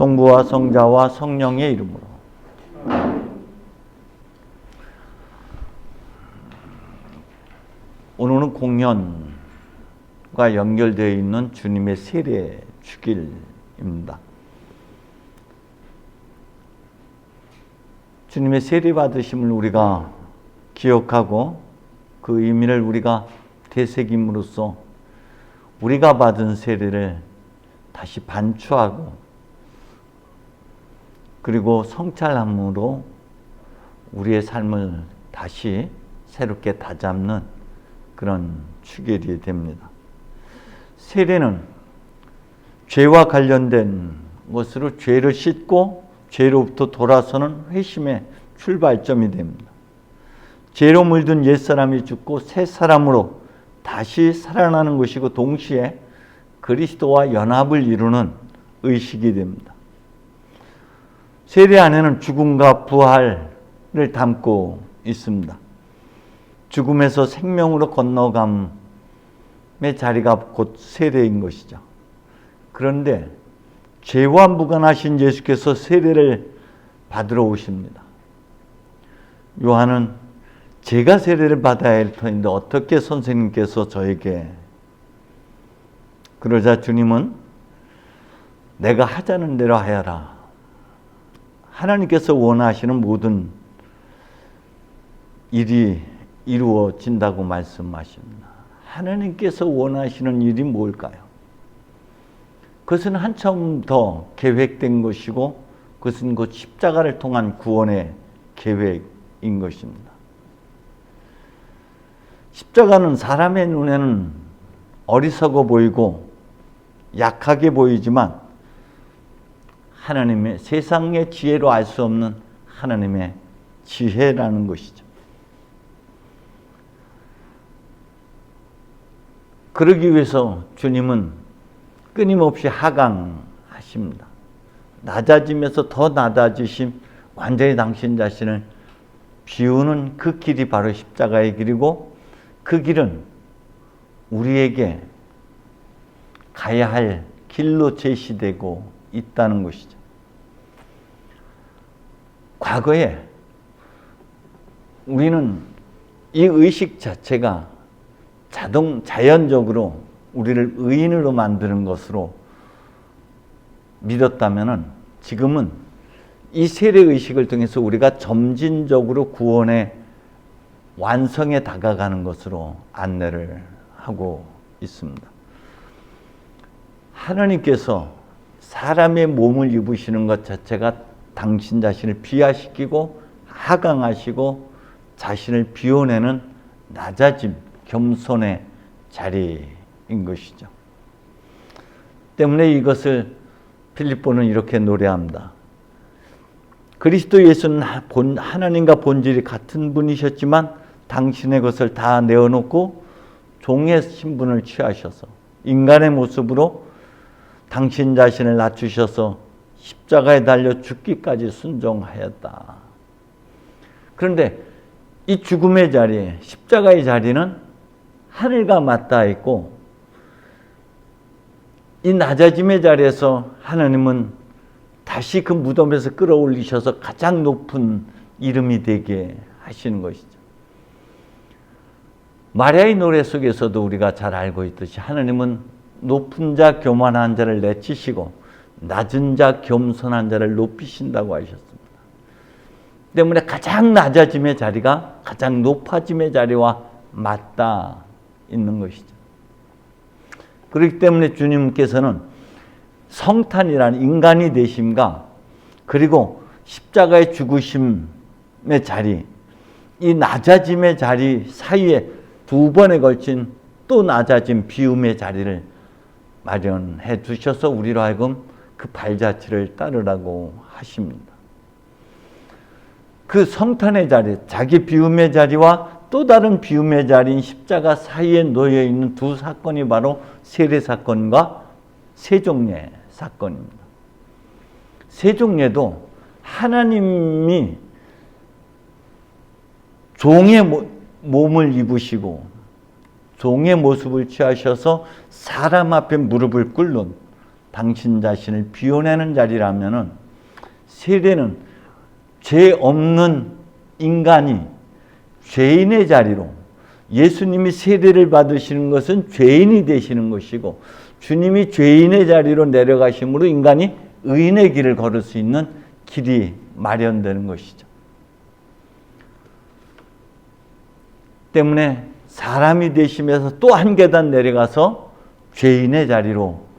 성부와 성자와 성령의 이름으로. 오늘은 공연과 연결되어 있는 주님의 세례 축일입니다. 주님의 세례 받으심을 우리가 기억하고 그 의미를 우리가 되새김으로써 우리가 받은 세례를 다시 반추하고 그리고 성찰함으로 우리의 삶을 다시 새롭게 다잡는 그런 추결이 됩니다. 세례는 죄와 관련된 것으로 죄를 씻고 죄로부터 돌아서는 회심의 출발점이 됩니다. 죄로 물든 옛 사람이 죽고 새 사람으로 다시 살아나는 것이고 동시에 그리스도와 연합을 이루는 의식이 됩니다. 세례 안에는 죽음과 부활을 담고 있습니다. 죽음에서 생명으로 건너감의 자리가 곧 세례인 것이죠. 그런데 죄와 무관하신 예수께서 세례를 받으러 오십니다. 요한은 제가 세례를 받아야 할 터인데 어떻게 선생님께서 저에게 그러자 주님은 내가 하자는 대로 하여라. 하나님께서 원하시는 모든 일이 이루어진다고 말씀하십니다. 하나님께서 원하시는 일이 뭘까요? 그것은 한참 더 계획된 것이고 그것은 그 십자가를 통한 구원의 계획인 것입니다. 십자가는 사람의 눈에는 어리석어 보이고 약하게 보이지만 하나님의 세상의 지혜로 알 수 없는 하나님의 지혜라는 것이죠. 그러기 위해서 주님은 끊임없이 하강하십니다. 낮아지면서 더 낮아지심, 완전히 당신 자신을 비우는 그 길이 바로 십자가의 길이고 그 길은 우리에게 가야 할 길로 제시되고 있다는 것이죠. 과거에 우리는 이 의식 자체가 자동 자연적으로 우리를 의인으로 만드는 것으로 믿었다면은 지금은 이 세례 의식을 통해서 우리가 점진적으로 구원의 완성에 다가가는 것으로 안내를 하고 있습니다. 하나님께서 사람의 몸을 입으시는 것 자체가 당신 자신을 비하시키고 하강하시고 자신을 비워내는 낮아짐, 겸손의 자리인 것이죠. 때문에 이것을 필립보는 이렇게 노래합니다. 그리스도 예수는 본, 하나님과 본질이 같은 분이셨지만 당신의 것을 다 내어놓고 종의 신분을 취하셔서 인간의 모습으로 당신 자신을 낮추셔서 십자가에 달려 죽기까지 순종하였다. 그런데 이 죽음의 자리, 십자가의 자리는 하늘과 맞닿아 있고 이 낮아짐의 자리에서 하나님은 다시 그 무덤에서 끌어올리셔서 가장 높은 이름이 되게 하시는 것이죠. 마리아의 노래 속에서도 우리가 잘 알고 있듯이 하나님은 높은 자 교만한 자를 내치시고 낮은 자 겸손한 자를 높이신다고 하셨습니다. 때문에 가장 낮아짐의 자리가 가장 높아짐의 자리와 맞닿아 있는 것이죠. 그렇기 때문에 주님께서는 성탄이라는 인간이 되심과 그리고 십자가의 죽으심의 자리, 이 낮아짐의 자리 사이에 두 번에 걸친 또 낮아진 비움의 자리를 마련해 두셔서 우리로 하여금 그 발자취를 따르라고 하십니다. 그 성탄의 자리, 자기 비움의 자리와 또 다른 비움의 자리인 십자가 사이에 놓여 있는 두 사건이 바로 세례 사건과 세종례 사건입니다. 세종례도 하나님이 종의 몸을 입으시고 종의 모습을 취하셔서 사람 앞에 무릎을 꿇는 당신 자신을 비워내는 자리라면은 세례는 죄 없는 인간이 죄인의 자리로 예수님이 세례를 받으시는 것은 죄인이 되시는 것이고 주님이 죄인의 자리로 내려가심으로 인간이 의인의 길을 걸을 수 있는 길이 마련되는 것이죠. 때문에 사람이 되시면서 또 한 계단 내려가서 죄인의 자리로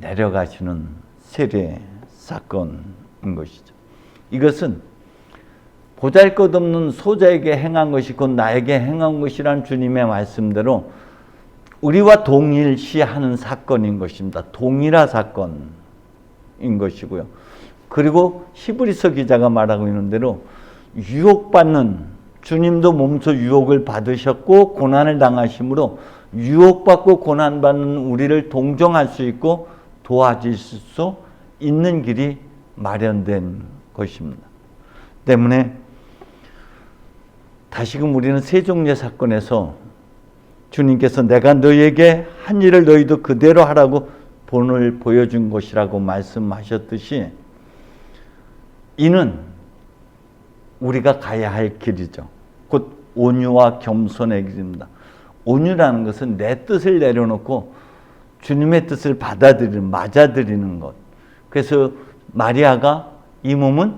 내려가시는 세례 사건인 것이죠. 이것은 보잘 것 없는 소자에게 행한 것이 곧 나에게 행한 것이란 주님의 말씀대로 우리와 동일시하는 사건인 것입니다. 동일화 사건인 것이고요. 그리고 히브리서 기자가 말하고 있는 대로 유혹받는 주님도 몸소 유혹을 받으셨고 고난을 당하심으로 유혹받고 고난받는 우리를 동정할 수 있고 도와줄 수 있는 길이 마련된 것입니다. 때문에 다시금 우리는 세종례 사건에서 주님께서 내가 너에게 한 일을 너희도 그대로 하라고 본을 보여준 것이라고 말씀하셨듯이 이는 우리가 가야 할 길이죠. 곧 온유와 겸손의 길입니다. 온유라는 것은 내 뜻을 내려놓고 주님의 뜻을 받아들이는, 맞아들이는 것. 그래서 마리아가 이 몸은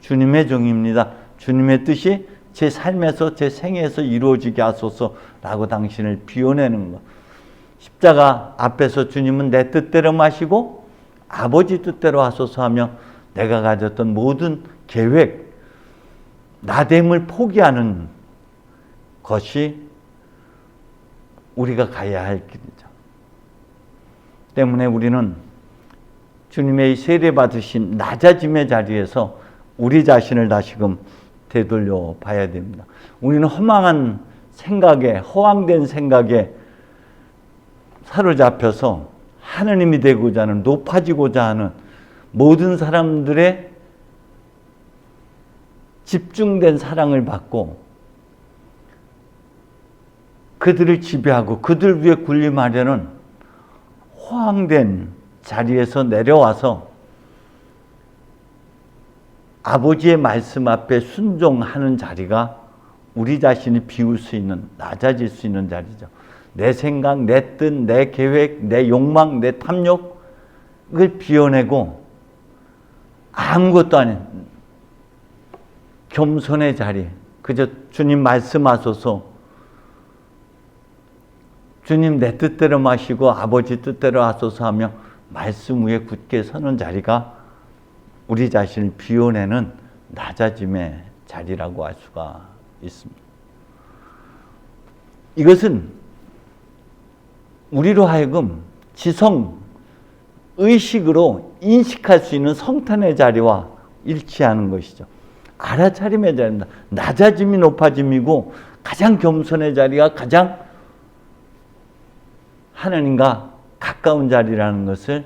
주님의 종입니다. 주님의 뜻이 제 삶에서 제 생에서 이루어지게 하소서라고 당신을 비워내는 것. 십자가 앞에서 주님은 내 뜻대로 마시고 아버지 뜻대로 하소서 하며 내가 가졌던 모든 계획, 나됨을 포기하는 것이 우리가 가야 할 길이죠. 때문에 우리는 주님의 세례 받으신 낮아짐의 자리에서 우리 자신을 다시금 되돌려 봐야 됩니다. 우리는 허망한 생각에 허황된 생각에 사로잡혀서 하느님이 되고자 하는 높아지고자 하는 모든 사람들의 집중된 사랑을 받고 그들을 지배하고 그들 위해 군림하려는 호황된 자리에서 내려와서 아버지의 말씀 앞에 순종하는 자리가 우리 자신이 비울 수 있는 낮아질 수 있는 자리죠. 내 생각, 내 뜻, 내 계획, 내 욕망, 내 탐욕을 비워내고 아무것도 아닌 겸손의 자리. 그저 주님 말씀하소서. 주님 내 뜻대로 마시고 아버지 뜻대로 하소서 하며 말씀 위에 굳게 서는 자리가 우리 자신을 비워내는 낮아짐의 자리라고 할 수가 있습니다. 이것은 우리로 하여금 지성, 의식으로 인식할 수 있는 성탄의 자리와 일치하는 것이죠. 알아차림의 자리입니다. 낮아짐이 높아짐이고 가장 겸손의 자리가 가장 하나님과 가까운 자리라는 것을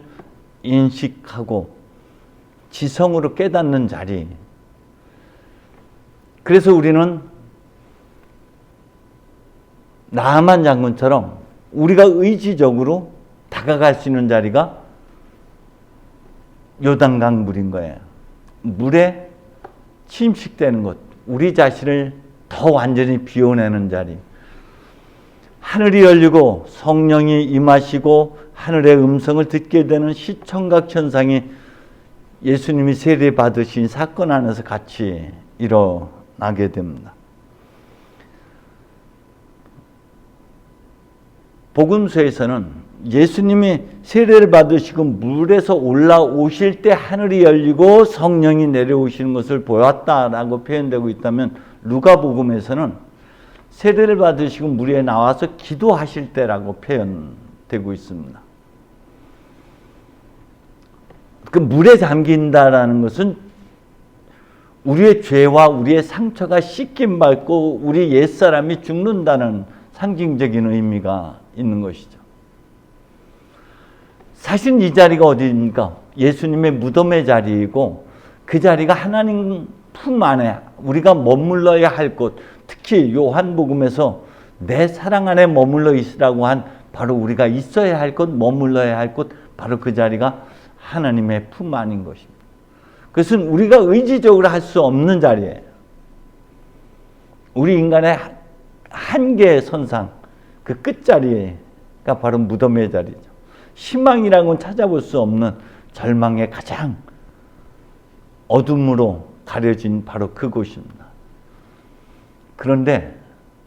인식하고 지성으로 깨닫는 자리. 그래서 우리는 나만 장군처럼 우리가 의지적으로 다가갈 수 있는 자리가 요단강 물인 거예요. 물에 침식되는 것, 우리 자신을 더 완전히 비워내는 자리. 하늘이 열리고 성령이 임하시고 하늘의 음성을 듣게 되는 시청각 현상이 예수님이 세례 받으신 사건 안에서 같이 일어나게 됩니다. 복음서에서는 예수님이 세례를 받으시고 물에서 올라오실 때 하늘이 열리고 성령이 내려오시는 것을 보았다라고 표현되고 있다면 누가복음에서는 세례를 받으시고 물에 나와서 기도하실 때라고 표현되고 있습니다. 그 물에 잠긴다라는 것은 우리의 죄와 우리의 상처가 씻김 받고 우리 옛사람이 죽는다는 상징적인 의미가 있는 것이죠. 사실 이 자리가 어디입니까? 예수님의 무덤의 자리이고 그 자리가 하나님 품 안에 우리가 머물러야 할 곳, 특히 요한복음에서 내 사랑 안에 머물러 있으라고 한 바로 우리가 있어야 할 곳, 머물러야 할 곳, 바로 그 자리가 하나님의 품 안인 것입니다. 그것은 우리가 의지적으로 할 수 없는 자리예요. 우리 인간의 한계의 선상, 그 끝자리가 바로 무덤의 자리죠. 희망이라고는 찾아볼 수 없는 절망의 가장 어둠으로 가려진 바로 그곳입니다. 그런데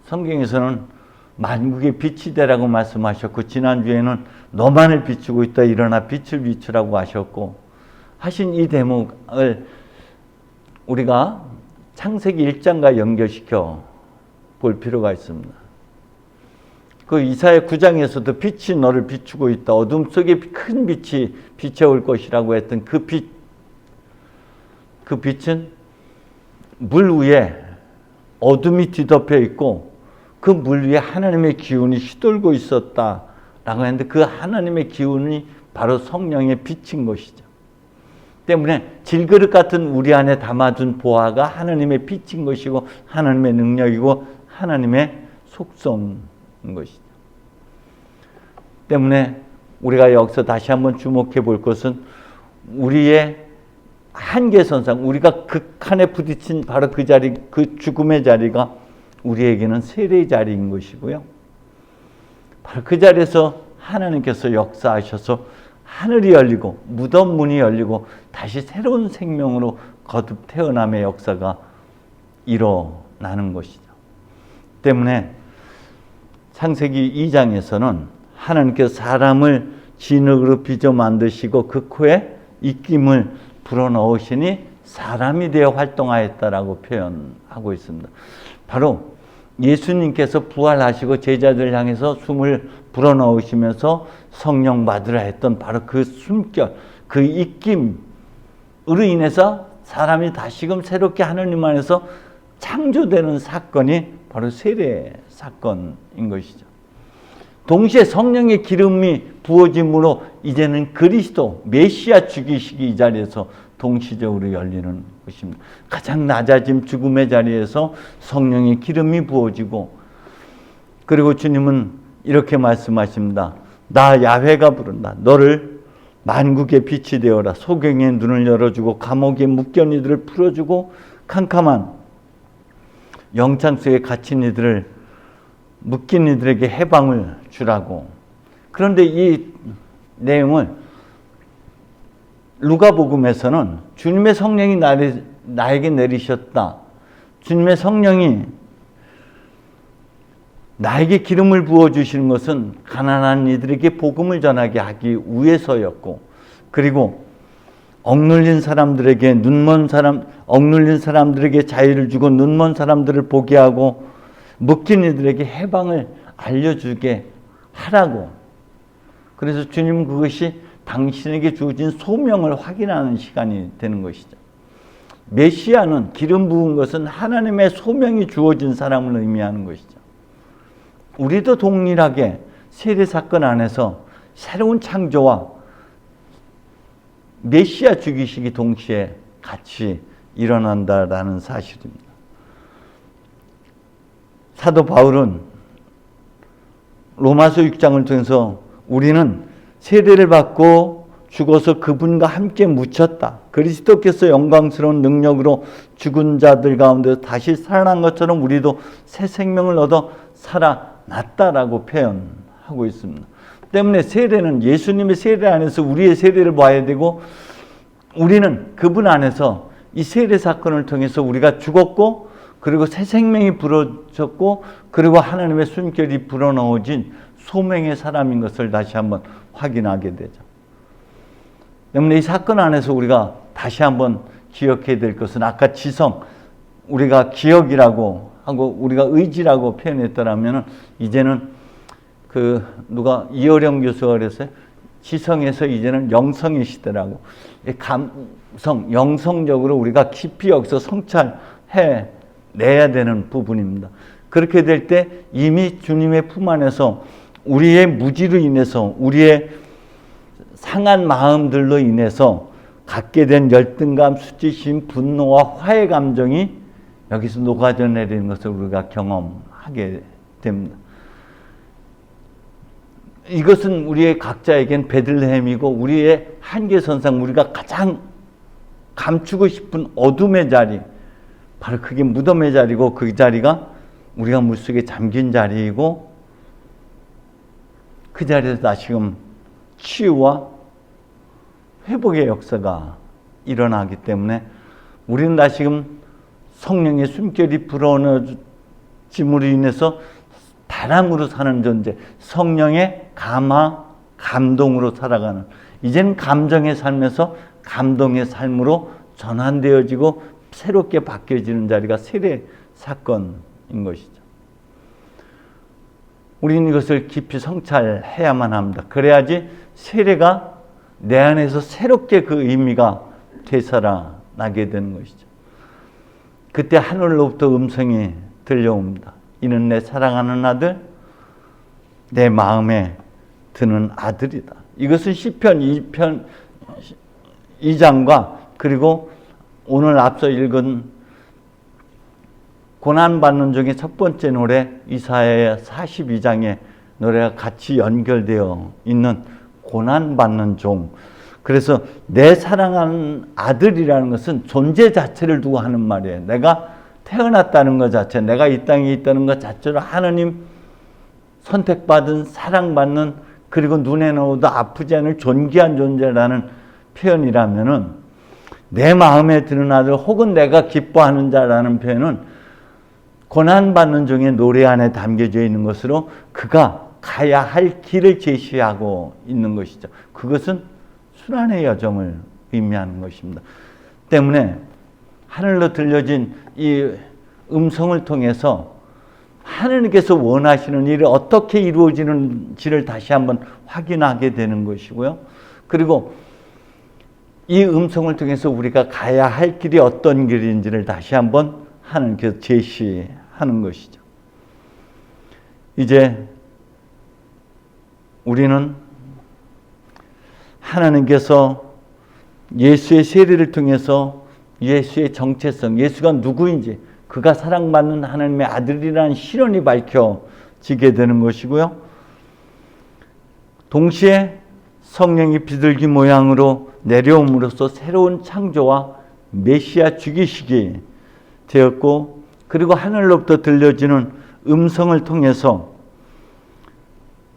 성경에서는 만국의 빛이 되라고 말씀하셨고 지난주에는 너만을 비추고 있다 일어나 빛을 비추라고 하셨고 하신 이 대목을 우리가 창세기 1장과 연결시켜 볼 필요가 있습니다. 그 이사야 9장에서도 빛이 너를 비추고 있다. 어둠 속에 큰 빛이 비춰올 것이라고 했던 그 빛, 그 빛은 물 위에 어둠이 뒤덮여 있고 그 물 위에 하나님의 기운이 휘돌고 있었다라고 했는데 그 하나님의 기운이 바로 성령의 빛인 것이죠. 때문에 질그릇 같은 우리 안에 담아둔 보화가 하나님의 빛인 것이고 하나님의 능력이고 하나님의 속성인 것이죠. 때문에 우리가 여기서 다시 한번 주목해 볼 것은 우리의 한계선상, 우리가 극한에 부딪힌 바로 그 자리, 그 죽음의 자리가 우리에게는 세례의 자리인 것이고요. 바로 그 자리에서 하나님께서 역사하셔서 하늘이 열리고 무덤 문이 열리고 다시 새로운 생명으로 거듭 태어남의 역사가 일어나는 것이죠. 때문에 창세기 2장에서는 하나님께서 사람을 진흙으로 빚어 만드시고 그 코에 입김을 불어넣으시니 사람이 되어 활동하였다라고 표현하고 있습니다. 바로 예수님께서 부활하시고 제자들 향해서 숨을 불어넣으시면서 성령 받으라 했던 바로 그 숨결, 그 입김으로 인해서 사람이 다시금 새롭게 하나님 안에서 창조되는 사건이 바로 세례 사건인 것이죠. 동시에 성령의 기름이 부어짐으로 이제는 그리스도 메시아 죽이시기 이 자리에서 동시적으로 열리는 것입니다. 가장 낮아짐 죽음의 자리에서 성령의 기름이 부어지고 그리고 주님은 이렇게 말씀하십니다. 나 야훼가 부른다. 너를 만국의 빛이 되어라. 소경의 눈을 열어주고 감옥의 묶여 이들을 풀어주고 캄캄한 영창 속에 갇힌 이들을 묶인 이들에게 해방을 주라고. 그런데 이 내용을 누가복음에서는 주님의 성령이 나리, 나에게 내리셨다. 주님의 성령이 나에게 기름을 부어 주시는 것은 가난한 이들에게 복음을 전하게 하기 위해서였고 그리고 억눌린 사람들에게 눈먼 사람 억눌린 사람들에게 자유를 주고 눈먼 사람들을 보게 하고 묶인 이들에게 해방을 알려 주게 하라고 그래서 주님은 그것이 당신에게 주어진 소명을 확인하는 시간이 되는 것이죠. 메시아는 기름 부은 것은 하나님의 소명이 주어진 사람을 의미하는 것이죠. 우리도 동일하게 세례 사건 안에서 새로운 창조와 메시아 죽이시기 동시에 같이 일어난다라는 사실입니다. 사도 바울은 로마서 6장을 통해서 우리는 세례를 받고 죽어서 그분과 함께 묻혔다. 그리스도께서 영광스러운 능력으로 죽은 자들 가운데 다시 살아난 것처럼 우리도 새 생명을 얻어 살아났다라고 표현하고 있습니다. 때문에 세례는 예수님의 세례 안에서 우리의 세례를 봐야 되고 우리는 그분 안에서 이 세례 사건을 통해서 우리가 죽었고 그리고 새 생명이 불어졌고 그리고 하나님의 숨결이 불어넣어진 소명의 사람인 것을 다시 한번 확인하게 되죠. 때문에 이 사건 안에서 우리가 다시 한번 기억해야 될 것은 아까 지성, 우리가 기억이라고 하고 우리가 의지라고 표현했더라면 이제는 그 누가 이어령 교수가 그랬어요. 지성에서 이제는 영성의 시대라고. 감성, 영성적으로 우리가 깊이 여기서 성찰해 내야 되는 부분입니다. 그렇게 될 때 이미 주님의 품 안에서 우리의 무지로 인해서 우리의 상한 마음들로 인해서 갖게 된 열등감, 수치심, 분노와 화해 감정이 여기서 녹아져 내리는 것을 우리가 경험하게 됩니다. 이것은 우리의 각자에겐 베들레헴이고 우리의 한계선상 우리가 가장 감추고 싶은 어둠의 자리 바로 그게 무덤의 자리고 그 자리가 우리가 물속에 잠긴 자리이고 그 자리에서 다시금 치유와 회복의 역사가 일어나기 때문에 우리는 다시금 성령의 숨결이 불어넣짐으로 인해서 바람으로 사는 존재, 성령의 감화, 감동으로 살아가는 이제는 감정의 삶에서 감동의 삶으로 전환되어지고 새롭게 바뀌어지는 자리가 세례 사건인 것이죠. 우리는 이것을 깊이 성찰해야만 합니다. 그래야지 세례가 내 안에서 새롭게 그 의미가 되살아나게 되는 것이죠. 그때 하늘로부터 음성이 들려옵니다. 이는 내 사랑하는 아들, 내 마음에 드는 아들이다. 이것은 시편 2편 2장과 그리고 오늘 앞서 읽은 고난받는 중에 첫 번째 노래 이사야 42장의 노래가 같이 연결되어 있는 고난받는 종. 그래서 내 사랑하는 아들이라는 것은 존재 자체를 두고 하는 말이에요. 내가 태어났다는 것 자체, 내가 이 땅에 있다는 것 자체로 하나님 선택받은 사랑받는 그리고 눈에 넣어도 아프지 않을 존귀한 존재라는 표현이라면은 내 마음에 드는 아들 혹은 내가 기뻐하는 자라는 표현은 고난받는 중에 노래 안에 담겨져 있는 것으로 그가 가야 할 길을 제시하고 있는 것이죠. 그것은 순환의 여정을 의미하는 것입니다. 때문에 하늘로 들려진 이 음성을 통해서 하느님께서 원하시는 일이 어떻게 이루어지는지를 다시 한번 확인하게 되는 것이고요. 그리고 이 음성을 통해서 우리가 가야 할 길이 어떤 길인지를 다시 한번 하나님께서 제시 하는 것이죠. 이제 우리는 하나님께서 예수의 세례를 통해서 예수의 정체성, 예수가 누구인지, 그가 사랑받는 하나님의 아들이라는 실현이 밝혀지게 되는 것이고요. 동시에 성령이 비둘기 모양으로 내려옴으로써 새로운 창조와 메시아 죽이시기 되었고, 그리고 하늘로부터 들려지는 음성을 통해서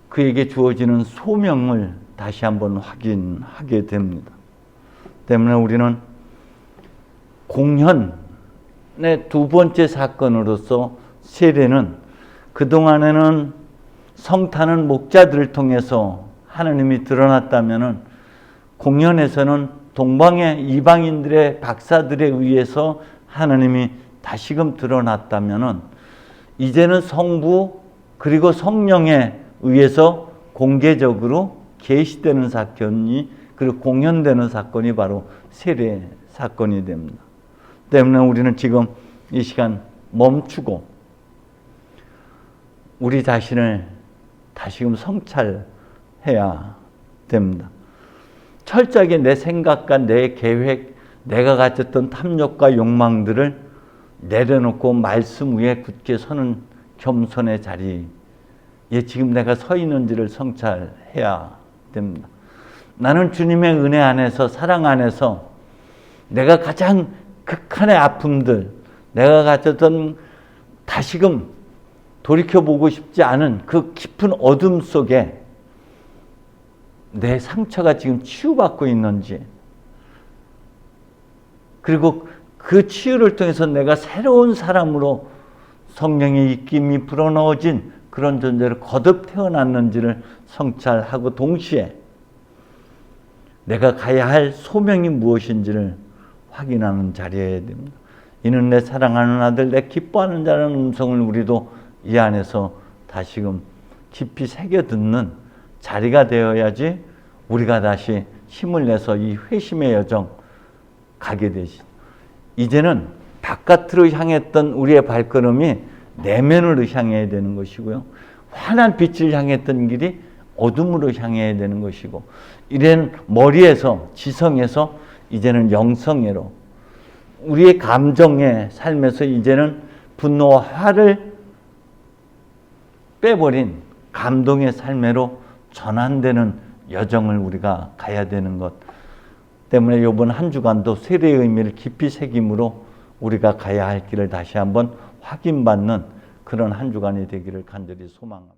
그에게 주어지는 소명을 다시 한번 확인하게 됩니다. 때문에 우리는 공현의 두 번째 사건으로서 세례는 그동안에는 성타는 목자들을 통해서 하나님이 드러났다면은 공연에서는 동방의 이방인들의 박사들에 의해서 하나님이 다시금 드러났다면은 이제는 성부 그리고 성령에 의해서 공개적으로 계시되는 사건이 그리고 공연되는 사건이 바로 세례 사건이 됩니다. 때문에 우리는 지금 이 시간 멈추고 우리 자신을 다시금 성찰해야 됩니다. 철저하게 내 생각과 내 계획, 내가 가졌던 탐욕과 욕망들을 내려놓고 말씀 위에 굳게 서는 겸손의 자리에 지금 내가 서 있는지를 성찰해야 됩니다. 나는 주님의 은혜 안에서 사랑 안에서 내가 가장 극한의 아픔들, 내가 가졌던 다시금 돌이켜보고 싶지 않은 그 깊은 어둠 속에 내 상처가 지금 치유받고 있는지, 그리고 그 치유를 통해서 내가 새로운 사람으로 성령의 입김이 불어넣어진 그런 존재로 거듭 태어났는지를 성찰하고 동시에 내가 가야 할 소명이 무엇인지를 확인하는 자리여야 됩니다. 이는 내 사랑하는 아들, 내 기뻐하는 자라는 음성을 우리도 이 안에서 다시금 깊이 새겨 듣는 자리가 되어야지 우리가 다시 힘을 내서 이 회심의 여정 가게 되시. 이제는 바깥으로 향했던 우리의 발걸음이 내면으로 향해야 되는 것이고요. 환한 빛을 향했던 길이 어둠으로 향해야 되는 것이고, 이런 머리에서 지성에서 이제는 영성애로 우리의 감정의 삶에서 이제는 분노와 화를 빼버린 감동의 삶으로 전환되는 여정을 우리가 가야 되는 것 때문에 이번 한 주간도 세례의 의미를 깊이 새김으로 우리가 가야 할 길을 다시 한번 확인받는 그런 한 주간이 되기를 간절히 소망합니다.